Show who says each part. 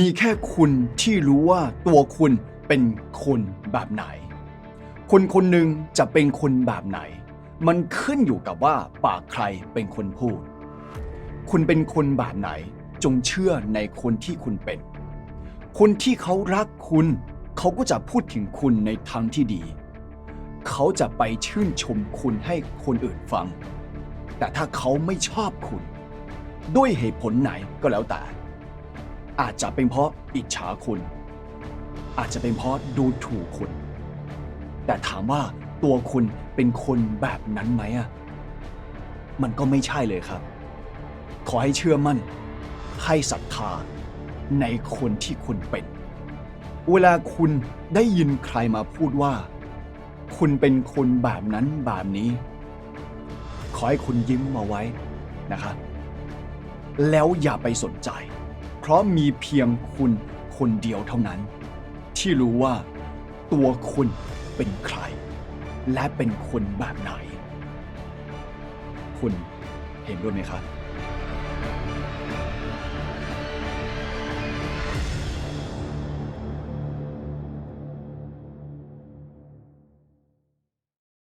Speaker 1: มีแค่คุณที่รู้ว่าตัวคุณเป็นคนแบบไหน คนคนหนึ่งจะเป็นคนแบบไหน มันขึ้นอยู่กับว่าปากใครเป็นคนพูด คุณเป็นคนแบบไหนจงเชื่อในคนที่คุณเป็น คนที่เขารักคุณ เขาก็จะพูดถึงคุณในทางที่ดี เขาจะไปชื่นชมคุณให้คนอื่นฟัง แต่ถ้าเขาไม่ชอบคุณ ด้วยเหตุผลไหนก็แล้วแต่ อาจจะเป็นเพราะอิจฉาคุณ อาจจะเป็นเพราะดูถูกคุณ แต่ถามว่าตัวคุณเป็นคนแบบนั้นไหมอะมันก็ไม่ใช่เลยครับ ขอให้เชื่อมั่น ให้ศรัทธาในคนที่คุณเป็น เวลาคุณได้ยินใครมาพูดว่า คุณเป็นคนแบบนั้นแบบนี้ ขอให้คุณยิ้มมาไว้นะครับแล้วอย่าไปสนใจ เพราะมีเพียงคุณคนเดียวเท่านั้น ที่รู้ว่า ตัวคุณเป็นใคร และเป็นคนแบบไหน คุณเห็นด้วยไหมครับ